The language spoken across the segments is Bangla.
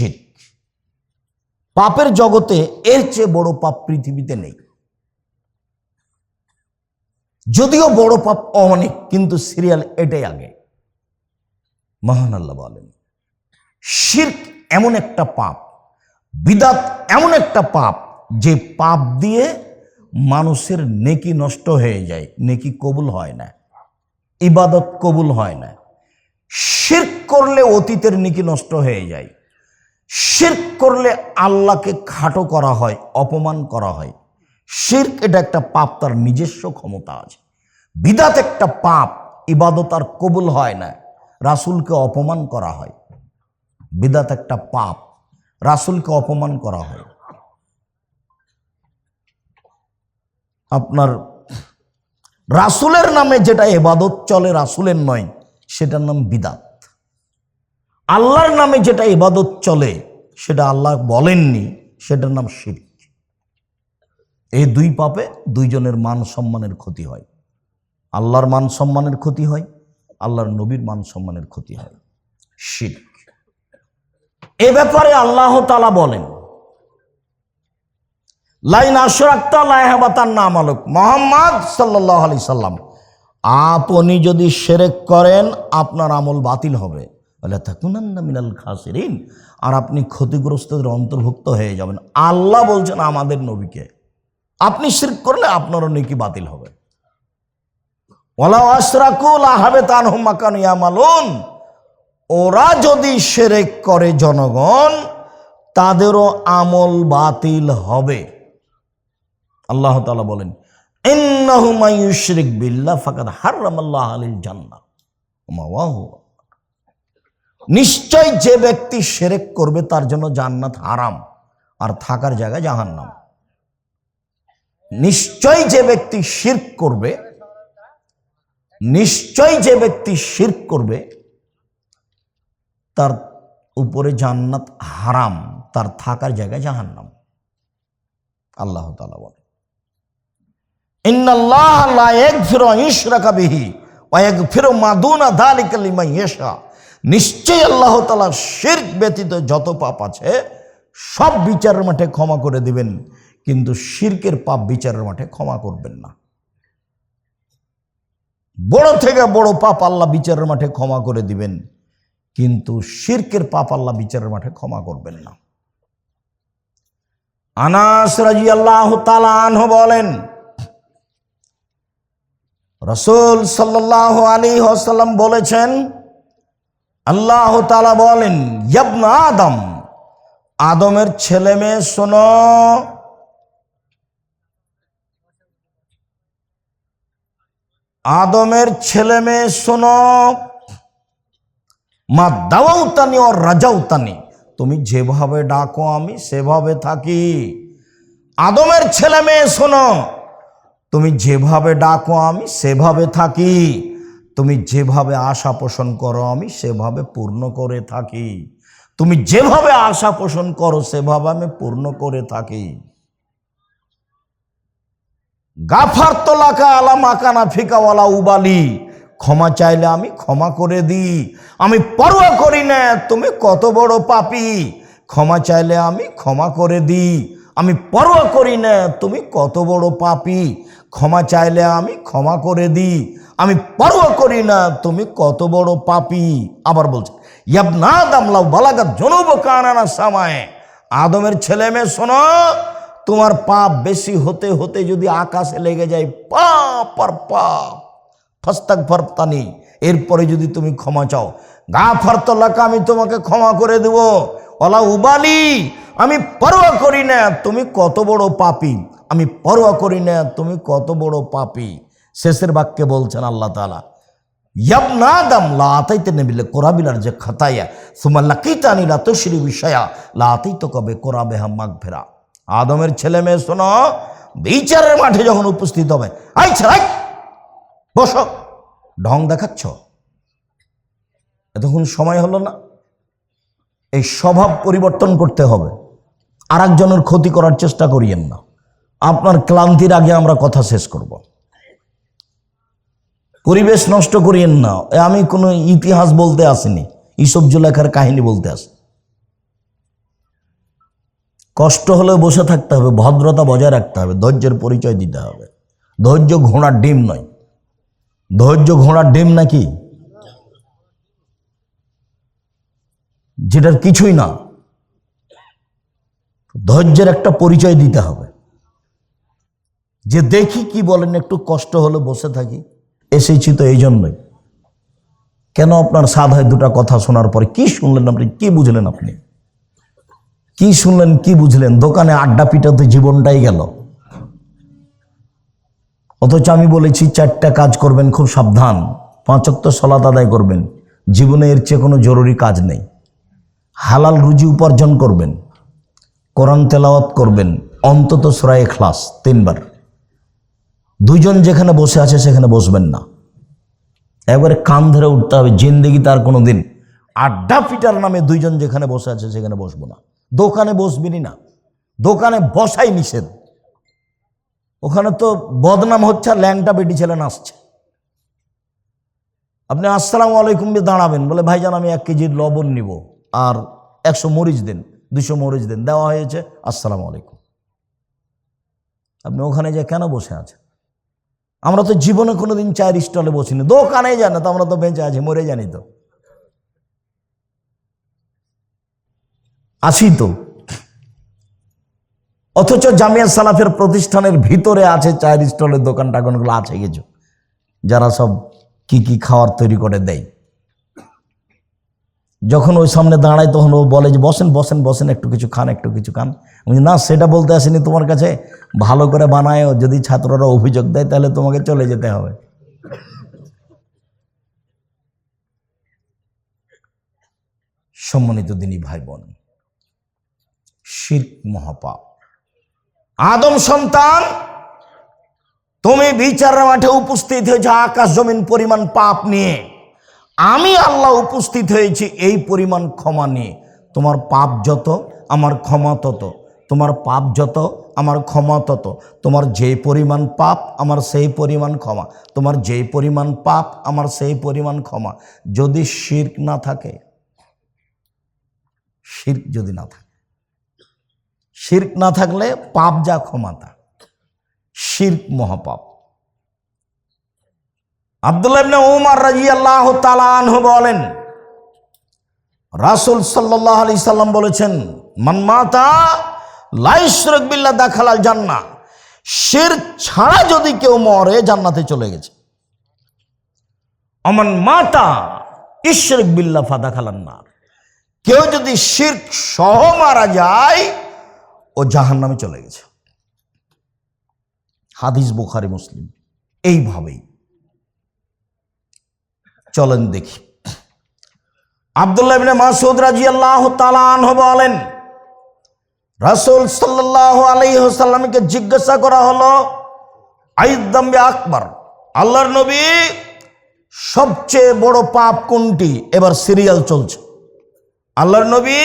শির্ক পাপের জগতে এর চেয়ে বড় পাপ পৃথিবীতে নেই। যদিও বড় পাপ অনেক, কিন্তু সিরিয়াল এটাই আগে। মহান আল্লাহ বলেন, শির্ক এমন একটা পাপ, বিদাত এমন একটা পাপ, যে পাপ দিয়ে মানুষের নেকি নষ্ট হয়ে যায়, নেকি কবুল হয় না, ইবাদত কবুল হয় না। শির্ক করলে অতীতের নেকি নষ্ট হয়ে যায়। শির্ক করলে আল্লাহকে খাটো করা হয়, অপমান করা হয়। শির্ক এটা একটা পাপ, তার নিজস্ব ক্ষমতা আছে। বিদাত একটা পাপ, ইবাদত আর কবুল হয় না। রাসূলকে অপমান করা হয়। বিদাত একটা পাপ, রাসূলকে অপমান করা হয়। আপনার রাসূলের নামে যেটা এবাদত চলে, রাসূলের নয়, সেটার নাম বিদাত। আল্লাহর নামে যেটা ইবাদত চলে, সেটা আল্লাহ বলেননি, সেটার নাম শিরক এই দুই পাপে দুইজনের মান সম্মানের ক্ষতি হয়। আল্লাহর মান সম্মানের ক্ষতি হয়, আল্লাহর নবীর মান সম্মানের ক্ষতি হয়। শিরক এ ব্যাপারে আল্লাহ তালা বলেন, লাইন আশরাক্তা লাইহাবাতার নাম আলোক মোহাম্মদ সাল্লাহ আলি সাল্লাম, আপনি যদি সেরেক করেন, আপনার আমল বাতিল হবে। মিনাল খাসিরিন। আর আপনি ক্ষতিগ্রস্তদের অন্তর্ভুক্ত হয়ে যাবেন। আল্লাহ বলছেন আমাদের নবীকে। আপনি শিরক করলে আপনারও নেকি বাতিল হবে। ওলা আশরাকুল আহাবে তান হুমাকান ইয়ামালুন। ওরা যদি সেরেক করে জনগণ, তাদেরও আমল বাতিল হবে। আল্লাহ তাআলা বলেন, ইন্নাহু মাইয়ুশরিক বিল্লাহ ফাকাদ হারামাল্লাহ আলাইহিল জান্নাহ। মাওয়াহু নিশ্চয় যে ব্যক্তি সেরেক করবে, তার জন্য জান্নাত হারাম আর থাকার জায়গা জাহান্নাম। নিশ্চয় যে ব্যক্তি শির্ক করবে, নিশ্চয় যে ব্যক্তি শির্ক করবে, তার উপরে জান্নাত হারাম, তার থাকার জায়গায় জাহান্নাম। আল্লাহ তালা বলে ইন্নাল্লাহ লা ইয়াগফিরু আন ইউশরাকা বিহি নিশ্চয়ই আল্লাহ তালা শিরক ব্যতীত যত পাপ আছে, সব বিচারের মাঠে ক্ষমা করে দিবেন। কিন্তু শির্কের পাপ বিচারের মাঠে ক্ষমা করবেন না। বড় থেকে বড় পাপ আল্লাহ বিচারের মাঠে ক্ষমা করে দিবেন। কিন্তু শির্কের পাপ আল্লাহ বিচারের মাঠে ক্ষমা করবেন না। আনাস রাজি আল্লাহ তালাহ বলেন, রসুল সাল্লাহ আলী হাসাল্লাম বলেছেন আল্লাহ তালা বলেন, ইয়াবনা আদম, আদমের ছেলে মেয়ে শোনো। আদমের ছেলে মেয়ে শোনো, মা দাওয়াউতানি ও রাজাউতানি, তুমি যেভাবে ডাকো আমি সেভাবে থাকি। আদমের ছেলে মেয়ে শোনো, তুমি যেভাবে ডাকো আমি সেভাবে থাকি। তুমি যেভাবে আশা পোষণ করো, আমি সেভাবে পূর্ণ করে থাকি। তুমি যেভাবে আশা পোষণ করো, সেভাবে আমি পূর্ণ করে থাকি। গাফার তোলাকা আলা মাকানা ফিকাওয়ালা উবালি, ক্ষমা চাইলে আমি ক্ষমা করে দিই। আমি পরোয়া করি না, তুমি কত বড় পাপি, ক্ষমা চাইলে আমি ক্ষমা করে দিই। আমি পরোয়া করি না, তুমি কত বড় পাপি, ক্ষমা চাইলে আমি ক্ষমা করে দিই। আমি পরোয়া করি না, তুমি কত বড় পাপি। আবার বলছে সামায়। আদমের ছেলে মেয়ে, শোনো, তোমার পাপ বেশি হতে হতে যদি আকাশে লেগে যায়, পাপ আর পাপ। ফস্তাক ফরতানি এরপরে যদি তুমি ক্ষমা চাও। গা ফারতলাকা আমি তোমাকে ক্ষমা করে দেব। ওলা উবালি, আমি পরোয়া করি না, তুমি কত বড় পাপি। আমি পরোয়া করি না, তুমি কত বড় পাপি। শেষের বাক্যে বলছেন আল্লাহ তালা ইয়াবনা দাম লাতাইতে নেবিলে কোরাবিলার যে খাতাইয়া সুমা লাকিতানি লা তশরি বিষয়া লাতাই তো কবে কোরাবে হাম মাগ ফেরা আদমের ছেলে মেয়ে, শোনো, বিচারের মাঠে যখন উপস্থিত হবে আই ছাড়াই বসো, ঢং দেখাচ্ছ? এতক্ষণ সময় হলো না, এই স্বভাব পরিবর্তন করতে হবে আর একজনের ক্ষতি করার চেষ্টা করিয়েন না। আপনার ক্লান্তির আগে আমরা কথা শেষ করব। পরিবেশ নষ্ট করিয়েন না। আমি কোনো ইতিহাস বলতে আসিনি, ইসব জুলেখার কাহিনী বলতে আসি। কষ্ট হলে বসে থাকতে হবে, ভদ্রতা বজায় রাখতে হবে, ধৈর্যের পরিচয় দিতে হবে। ধৈর্য ঘোড়ার ডিম নয়। ধৈর্য ঘোড়ার ডিম নাকি? যেটার কিছুই না। ধৈর্যের একটা পরিচয় দিতে হবে। যে দেখি কি বলেন, একটু কষ্ট হলে বসে থাকি। এসেছি তো এই জন্যই। কেন আপনার সাধায় দুটা কথা শোনার পরে? কি শুনলেন আপনি? কি বুঝলেন আপনি? কি শুনলেন? কি বুঝলেন? দোকানে আড্ডা পিটাতে জীবনটাই গেল। অথচ আমি বলেছি, চারটা কাজ করবেন, খুব সাবধান। পাঁচক্ত সলাত আদায় করবেন। জীবনে এর চেয়ে কোনো জরুরি কাজ নেই। হালাল রুজি উপার্জন করবেন। কোরআন তেলাওয়াত করবেন। অন্তত সুরায় খ্লাস তিনবার। দুইজন যেখানে বসে আছে সেখানে বসবেন না। একবারে কান ধরে উঠতে হবে, জিন্দেগি তার কোনো দিন আড্ডা পিটার নামে দুইজন যেখানে বসে আছে সেখানে বসবো না। দোকানে বসবিনি না। দোকানে বসাই নিষেধ। ওখানে তো বদনাম হচ্ছে আর ল্যাংটা বেটি ছেলে নাচছে। আপনি আসসালামু আলাইকুম দিয়ে দাঁড়াবেন, বলে, ভাইজান, আমি এক কেজি লবণ নিব আর একশো মরিচ দিন, দুশো মরিচ দিন। দেওয়া হয়েছে, আসসালামু আলাইকুম। আপনি ওখানে যে কেন বসে আছেন? আমরা তো জীবনে কোনোদিন চায়ের স্টলে বসিনি। দোকানে যান তো আমরা তো বেঁচে আছি, মরে জানি তো। আসি তো। অথচ জামিয়া সালাফের প্রতিষ্ঠানের ভিতরে আছে চায়ের স্টলের দোকান টাকানগুলো আছে কিছু, যারা সব কি কি খাওয়ার তৈরি করে দেয়। যখন ওই সামনে দাঁড়ায় তখন ও বলে যে বসেন বসেন বসেন একটু কিছু খান একটু কিছু খান। আমি বলি, না সেটা বলতে আসেনি তোমার কাছে। ভালো করে বানায় যদি ছাত্ররা অভিযোগ দেয় তাহলে তোমাকে চলে যেতে হবে। সম্মানিত দিনী ভাই বোন শির্ক মহাপাপ। আদম সন্তান তুমি বিচারের মাঠে উপস্থিত হয়েছে আকাশ জমিন পরিমাণ পাপ নিয়ে। আমি আল্লাহ উপস্থিত হয়েছি, এই পরিমাণ ক্ষমা নিয়ে। তোমার পাপ যত, আমার ক্ষমা তত। তোমার পাপ যত, আমার ক্ষমা তত। তোমার যে পরিমাণ পাপ, আমার সেই পরিমাণ ক্ষমা। তোমার যে পরিমাণ পাপ, আমার সেই পরিমাণ ক্ষমা। যদি শির্ক না থাকে, শির্ক যদি না থাকে, শির্ক না থাকলে পাপ যা ক্ষমতা শির্ক মহাপাপ। আব্দুল্লাহ ইবনে উমর রাদিয়াল্লাহু তাআলা আনহু বলেন, রাসূল সাল্লাল্লাহু আলাইহি সাল্লাম বলেছেন, মান মাতা, লা ইশরাক বিল্লাহ দাখালাল জান্নাহ। শিরক ছাড়া যদি কেউ মরে, জান্নাতে চলে গেছে। অমান মাতা, ইশরাক বিল্লাহ ফাদাখালান নার। কেউ যদি শিরক সহ মারা যায়, ও জাহান্নামে চলে গেছে। হাদিস বুখারি, মুসলিম। এইভাবেই। চলেন দেখি। আব্দুল্লাহ মাসুদ তাআলা আনহু বলেন, রাসূল সাল্লাল্লাহু আলাইহি জিজ্ঞাসা করা হলো আইদাম্বি আকবর, আল্লাহর নবী সবচেয়ে বড় পাপ কোনটি? এবার সিরিয়াল চলছে। আল্লাহর নবী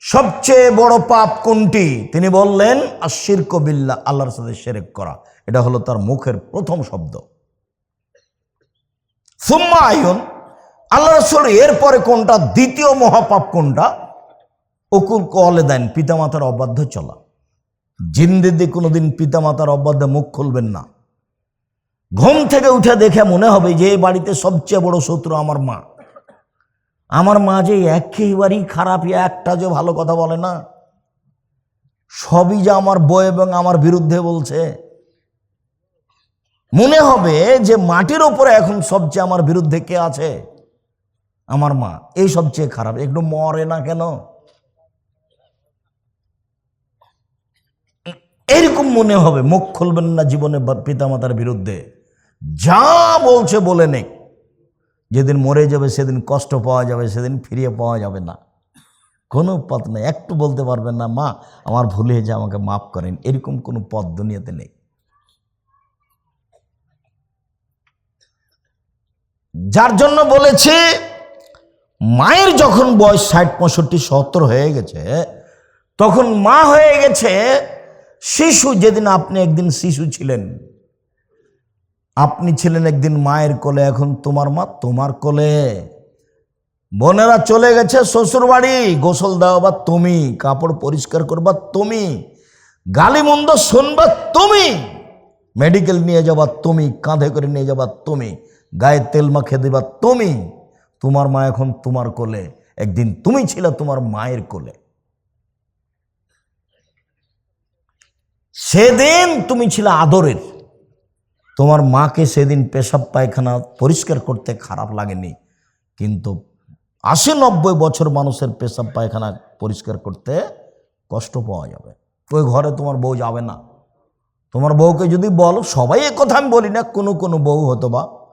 সবচেয়ে বড় পাপ কোনটি? তিনি বললেন আশির কবিল্লা আল্লাহর সাথে সেরেক করা। এটা হলো তার মুখের প্রথম শব্দ। সুম্মা আয়ন আল্লাহ রসুল এরপরে কোনটা? দ্বিতীয় মহাপাপ কোনটা? অকুল কলে দেন, পিতামাতার অবাধ্য চলা। জিন্দিদি কোনোদিন পিতামাতার অবাধ্যে মুখ খুলবেন না। ঘুম থেকে উঠে দেখে মনে হবে যে এই বাড়িতে সবচেয়ে বড় শত্রু আমার মা। আমার মা যে একেবারেই খারাপ, একটা যে ভালো কথা বলে না। সবই যে আমার বই এবং আমার বিরুদ্ধে বলছে। মনে হবে যে মাটির ওপরে এখন সবচেয়ে আমার বিরুদ্ধে কে আছে? আমার মা। এই সবচেয়ে খারাপ। একটু মরে না কেন? এরকম মনে হবে। মুখ খুলবেন না জীবনে পিতামাতার বিরুদ্ধে। যা বলছে বলে নেই। যেদিন মরে যাবে, সেদিন কষ্ট পাওয়া যাবে, সেদিন ফিরিয়ে পাওয়া যাবে না। কোনো পথ নেই। একটু বলতে পারবেন না, মা, আমার ভুল হয়েছে, আমাকে মাফ করেন। এরকম কোনো পথ দুনিয়াতে নেই। যার জন্য বলেছে, মায়ের যখন বয়স ষাট, পঁয়ষট্টি, সত্তর হয়ে গেছে, তখন মা হয়ে গেছে, শিশু, যেদিন আপনি একদিন শিশু ছিলেন, আপনি ছিলেন একদিন মায়ের কোলে, এখন তোমার মা তোমার কোলে। বোনেরা চলে গেছে শ্বশুর বাড়ি গোসল দেওয়া বা তুমি, কাপড় পরিষ্কার করবা তুমি, গালিমন্দ শুনবা তুমি, মেডিকেল নিয়ে যাবা তুমি, কাঁধে করে নিয়ে যাবা তুমি। গায়ে তেল মাখে দিবা, তুমি। তোমার মা এখন তোমার কোলে। একদিন তুমি ছিলে তোমার মায়ের কোলে। সেদিন তুমি ছিলে আদরের। তোমার মাকে সেদিন পেশাব পায়খানা পরিষ্কার করতে খারাপ লাগেনি। কিন্তু আশি নব্বই বছর মানুষের পেশাব পায়খানা পরিষ্কার করতে কষ্ট পাওয়া যাবে। ওই ঘরে তোমার বউ যাবে না। তোমার বউকে যদি বলো, সবাই কথা আমি বলি না, কোনো কোনো বউ হতো বা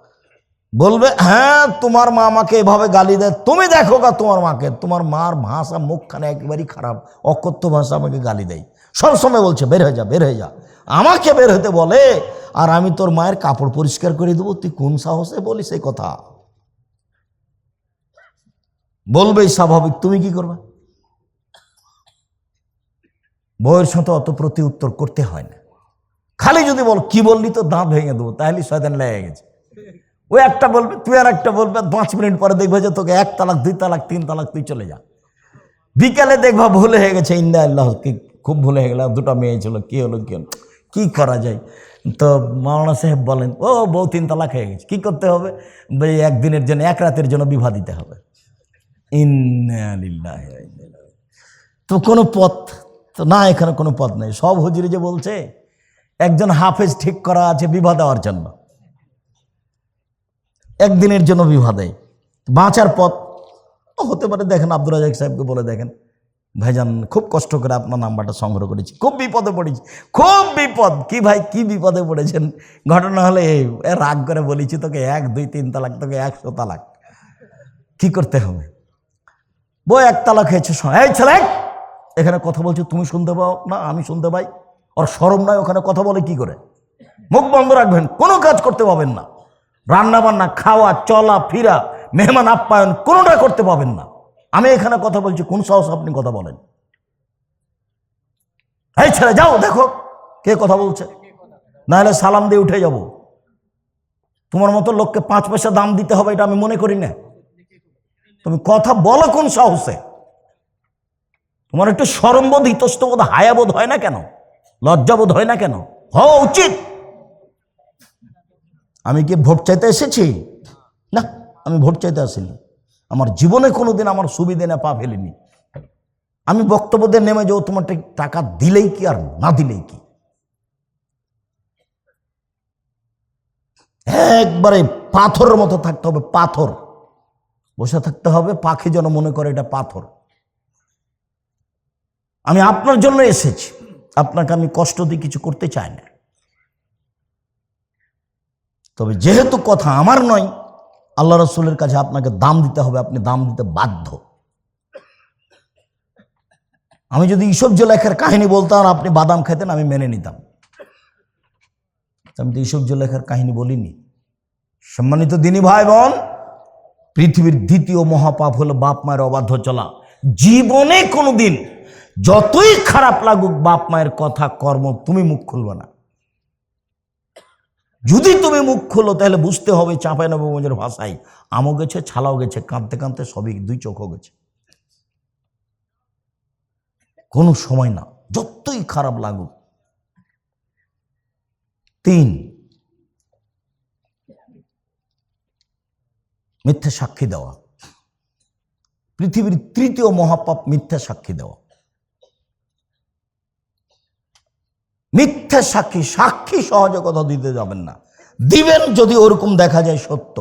বলবে হ্যাঁ তোমার মা আমাকে এভাবে গালি দেয়। তুমি দেখো গা তোমার মাকে। তোমার মার ভাষা মুখখানে একেবারেই খারাপ। অকথ্য ভাষা আমাকে গালি দেয়। সব সময় বলছে, বের হয়ে যা, বের হয়ে যা। আমাকে বের হতে বলে, আর আমি তোর মায়ের কাপড় পরিষ্কার করে দেবো। তুই কোন সাহসে বলিস এই কথা? বলবেই স্বাভাবিক। তুমি কি করবে? বউয়ের সাথে অত প্রতি উত্তর করতে হয় না। খালি যদি বল, কি বললি তো? দাঁত ভেঙে দেবো। তাহলে শয়তান লেগে গেছে। ও একটা বলবে, তুই আর একটা বলবে পাঁচ মিনিট পরে দেখবে যে তোকে এক তালাক, দুই তালাক, তিন তালাক, তুই চলে যা। বিকালে দেখবা ভুলে হয়ে গেছে ইন্দা আল্লাহ, কি খুব ভুলে হয়ে গেল দুটো মেয়ে ছিল, কি হলো কি হলো, কী করা যায়? তো মাওলানা সাহেব বলেন, ও বউ তিন তালাক হয়ে গেছে, কী করতে হবে? একদিনের জন্য, এক রাতের জন্য বিবাহ দিতে হবে। ইন্না লিল্লাহি ওয়া ইন্না ইলাইহি রাজিউন। তো কোনো পথ, তো না, এখানে কোনো পথ নেই। সব হুজুরি যে বলছে, একজন হাফেজ ঠিক করা আছে বিবাহ দেওয়ার জন্য। একদিনের জন্য বিবাহ দেয়। বাঁচার পথ হতে পারে, দেখেন আব্দুল রাজাক সাহেবকে বলে দেখেন, ভাইজান, খুব কষ্ট করে আপনার নাম্বারটা সংগ্রহ করেছি। খুব বিপদে পড়েছি, খুব বিপদ। কি ভাই, কি বিপদে পড়েছেন? ঘটনা হলে রাগ করে বলেছি, তোকে এক, দুই, তিন তালাক, তোকে একশো তালাক। কি করতে হবে? বই এক তালাক হয়েছে এই ছেলে, এখানে কথা বলছো, তুমি শুনতে পাও? না, আমি শুনতে পাই। ওর সরম নয়, ওখানে কথা বলে কি করে? মুখ বন্ধ রাখবেন, কোনো কাজ করতে পাবেন না। রান্না বান্না খাওয়া, চলা, ফিরা, মেহমান আপ্যায়ন, কোনোটা করতে পাবেন না। আমি এখানে কথা বলছি, কোন সাহস আপনি কথা বলেন? এই ছেলে যাও, দেখো, কে কথা বলছে। না হলে সালাম দিয়ে উঠে যাব। তোমার মতো লোককে পাঁচ পয়সা দাম দিতে হবে, এটা আমি মনে করি না। তুমি কথা বলো কোন সাহসে? তোমার একটু সরমবোধ ইতস্তবোধ, হায়াবোধ হয় না কেন? লজ্জাবোধ হয় না কেন? হওয়া উচিত। আমি কি ভোট চাইতে এসেছি? না, আমি ভোট চাইতে আসিনি। আমার জীবনে কোনোদিন আমার সুবিধে না পা ফেলিনি। আমি বক্তব্য দিয়ে নেমে যাও, তোমার টাকা দিলেই কি আর না দিলেই কি? একবারে পাথরের মতো থাকতে হবে, পাথর। বসে থাকতে হবে, পাখি যেন মনে করে এটা পাথর। আমি আপনার জন্য এসেছি। আপনাকে আমি কষ্ট দিয়ে কিছু করতে চাই না। তবে যেহেতু কথা আমার নয়, আল্লাহ রসুলের কাছে আপনাকে দাম দিতে হবে, আপনি দাম দিতে বাধ্য। আমি যদি ইসব জোলেখার কাহিনী বলতাম, আপনি বাদাম খেতেন আমি মেনে নিতাম। আমি তো ইসব জোলেখার কাহিনী বলিনি। সম্মানিত দিনী ভাই বোন পৃথিবীর দ্বিতীয় মহাপাপ হলো বাপ মায়ের অবাধ্য চলা। জীবনে কোনো দিন যতই খারাপ লাগুক, বাপ মায়ের কথা, কর্ম তুমি মুখ খুলবে না। যদি তুমি মুখ খোলো, তাহলে বুঝতে হবে চাঁপাই নবগঞ্জের ভাষায় আমও গেছে, ছালাও গেছে, কাঁদতে কাঁদতে সবই দুই চোখও গেছে। কোনো সময় না, যতই খারাপ লাগুক। তিন, মিথ্যে সাক্ষী দেওয়া। পৃথিবীর তৃতীয় মহাপাপ মিথ্যা সাক্ষী দেওয়া। মিথ্যা সাক্ষী সাক্ষী সহজে কথা দিতে যাবেন না। দিবেন যদি ওরকম দেখা যায় সত্য।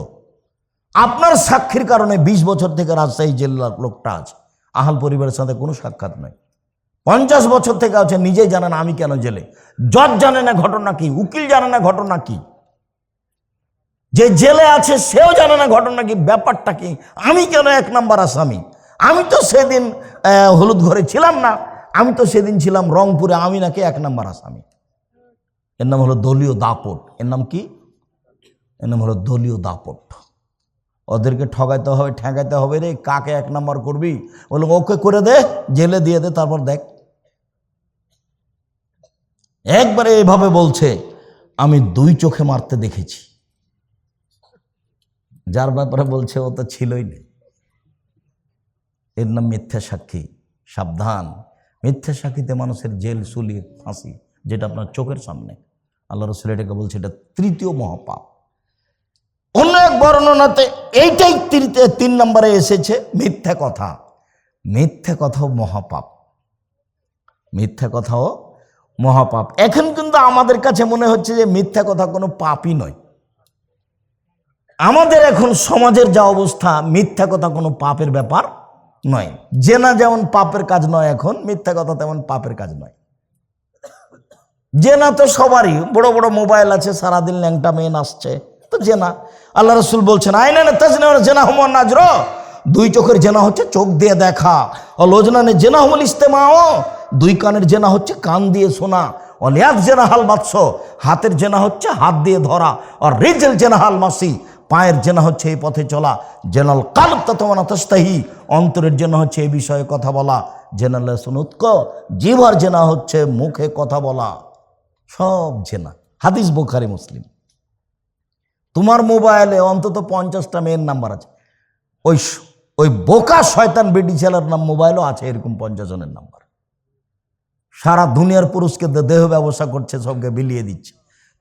আপনার সাক্ষীর কারণে ২০ বছর থেকে রাজশাহী জেলার লোকটা আছে। আহাল পরিবারের সাথে কোনো সাক্ষাৎ নাই। পঞ্চাশ বছর থেকে আছে, নিজেই জানে না আমি কেন জেলে। জজ জানে না ঘটনা কি, উকিল জানে না ঘটনা কি। যে জেলে আছে, সেও জানে না ঘটনা কি, ব্যাপারটা কি। আমি কেন এক নাম্বার আসামি? আমি তো সেদিন হলুদ ঘরে ছিলাম না। আমি তো সেদিন ছিলাম রংপুরে, আমি নাকি এক নাম্বার আসামি। এর নাম হলো দলীয় দাপট। এর নাম কি? এর নাম হলো দলীয় দাপট। ওদেরকে ঠগাইতে হবে ঠেকাইতে হবে রে, কাকে এক নাম্বার করবি? বলে ওকে করে দে, জেলে দিয়ে দে, তারপর দেখ। একবারে এভাবে বলছে, আমি দুই চোখে মারতে দেখেছি। যার ব্যাপারে বলছে, ও তো ছিলই না। এর নাম মিথ্যা সাক্ষী, সাবধান। মিথ্যা সাক্ষীতে মানুষের জেল, সুলি, ফাঁসি, যেটা আপনার চোখের সামনে। আল্লাহ রসুল এটাকে বলছে, এটা তৃতীয় মহাপাপ। অন্য এক বর্ণনাতে এইটাই তৃতীয় তিন নম্বরে এসেছে মিথ্যা কথা। মিথ্যা কথাও মহাপাপ। মিথ্যা কথাও মহাপাপ। এখন কিন্তু আমাদের কাছে মনে হচ্ছে যে মিথ্যা কথা কোনো পাপই নয়। আমাদের এখন সমাজের যা অবস্থা, মিথ্যা কথা কোনো পাপের ব্যাপার নয়। জেনা যেমন পাপের কাজ নয় এখন, মিথ্যা কথা তেমন পাপের কাজ নয়। জেনা তো সবারই, বড় বড় মোবাইল আছে, সারাদিন ল্যাংটা মেয়ে নাচছে, তো জেনা। আল্লাহ রসুল বলছেন আইনা না তাজনা জেনা হুমন নাজর। দুই চোখের জেনা হচ্ছে চোখ দিয়ে দেখা ও লোজনানে জেনা হুমল ইস্তেমাও দুই কানের জেনা হচ্ছে কান দিয়ে শোনা অলিয়াদ জেনা হাল বাৎস হাতের জেনা হচ্ছে হাত দিয়ে ধরা আর রেজেল জেনা হাল মাসি। পায়ের জেনা হচ্ছে এই পথে চলা। জেনাল কাল ততমানা তস্তাহি অন্তরের জন্য হচ্ছে এই বিষয়ে কথা বলা। জেনাল সুনুৎক জিভার জেনা হচ্ছে মুখে কথা বলা। সব জেনা। হাদিস বোখারি, মুসলিম। তোমার মোবাইলে অন্তত পঞ্চাশটা মেয়ের নাম্বার আছে। ওই ওই বোকা শয়তান বেটি ছেলের নাম, মোবাইলও আছে এরকম পঞ্চাশ জনের নাম্বার। সারা দুনিয়ার পুরুষকে দেহ ব্যবসা করছে, সবকে বিলিয়ে দিচ্ছে।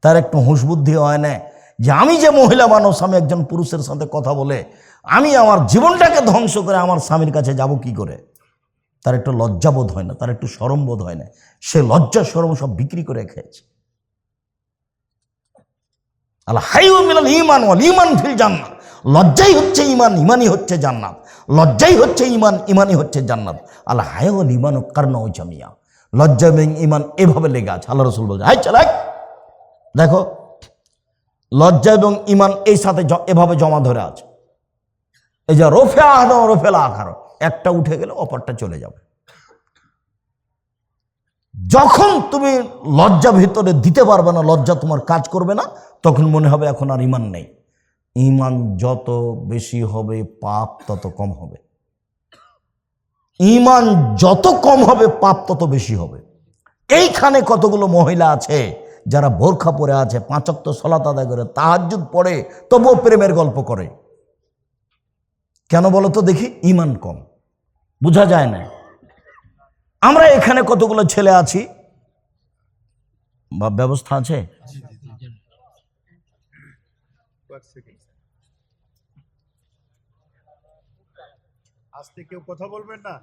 তার একটু হুঁশ বুদ্ধি হয় না? যে আমি যে মহিলা মানুষ, আমি একজন পুরুষের সাথে কথা বলে আমি আমার জীবনটাকে ধ্বংস করে আমার স্বামীর কাছে যাব কি করে? তার একটু লজ্জাবোধ হয় না, তার একটু সরমবোধ হয় না। সে লজ্জা সরম সব বিক্রি করে খেয়েছে। আল্লাহ ইমান ইমান জান্নাত। লজ্জাই হচ্ছে ইমান ইমানই হচ্ছে জান্নাত। লজ্জাই হচ্ছে ইমান ইমানই হচ্ছে জান্নাত। আল্লাহ হায়ুল ইমান ও কারণ জামিয়া। লজ্জা এবং ইমান এভাবে লেগে আছে। আল্লাহ রসুল বলছে, হাই চালাই দেখো লজ্জা এবং ইমান এই সাথে এভাবে জমা ধরে আছে। এই যে রোফে আহদম রোফেলা আখার, একটা উঠে গেলে অপরটা চলে যাবে। যখন তুমি লজ্জা ভিতরে দিতে পারবে না, লজ্জা তোমার কাজ করবে না, তখন মনে হবে এখন আর ইমান নেই। ইমান যত বেশি হবে, পাপ তত কম হবে। ইমান যত কম হবে, পাপ তত বেশি হবে। এইখানে কতগুলো মহিলা আছে যারা বোরখা পরে আছে পাঁচক্ত সলাত আদায় করে তাহাজুদ পড়ে, তবুও প্রেমের গল্প করে। কেন বলো তো দেখি ইমান কম। বোঝা যায় না। আমরা এখানে কতগুলো ছেলে আছি? বা ব্যবস্থা আছে? আজকে কেউ কথা বলবেন না?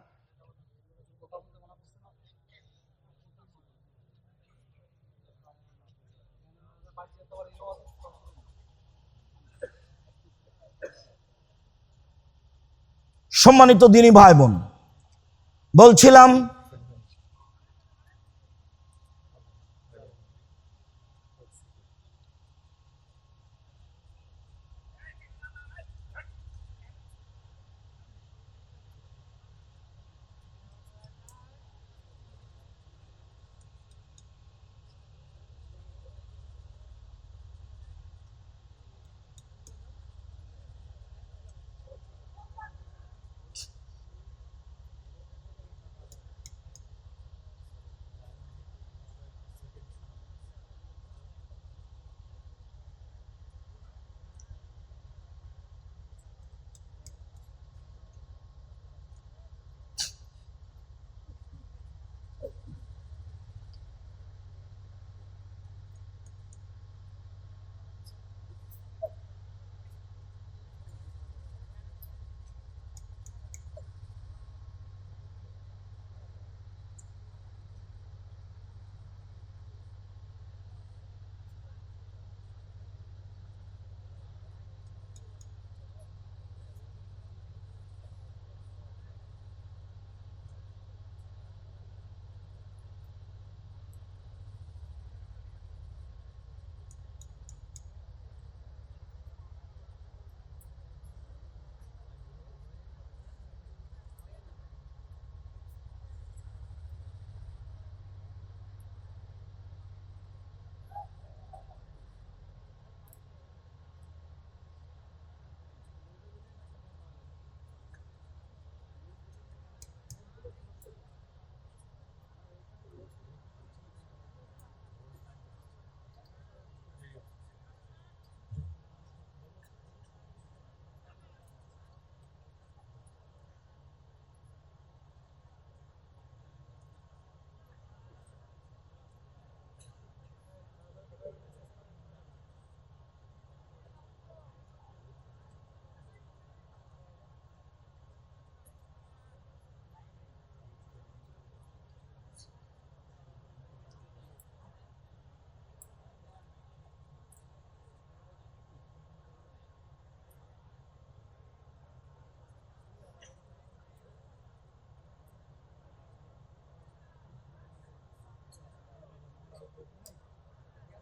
সম্মানিত দিনী ভাই বোন বলছিলাম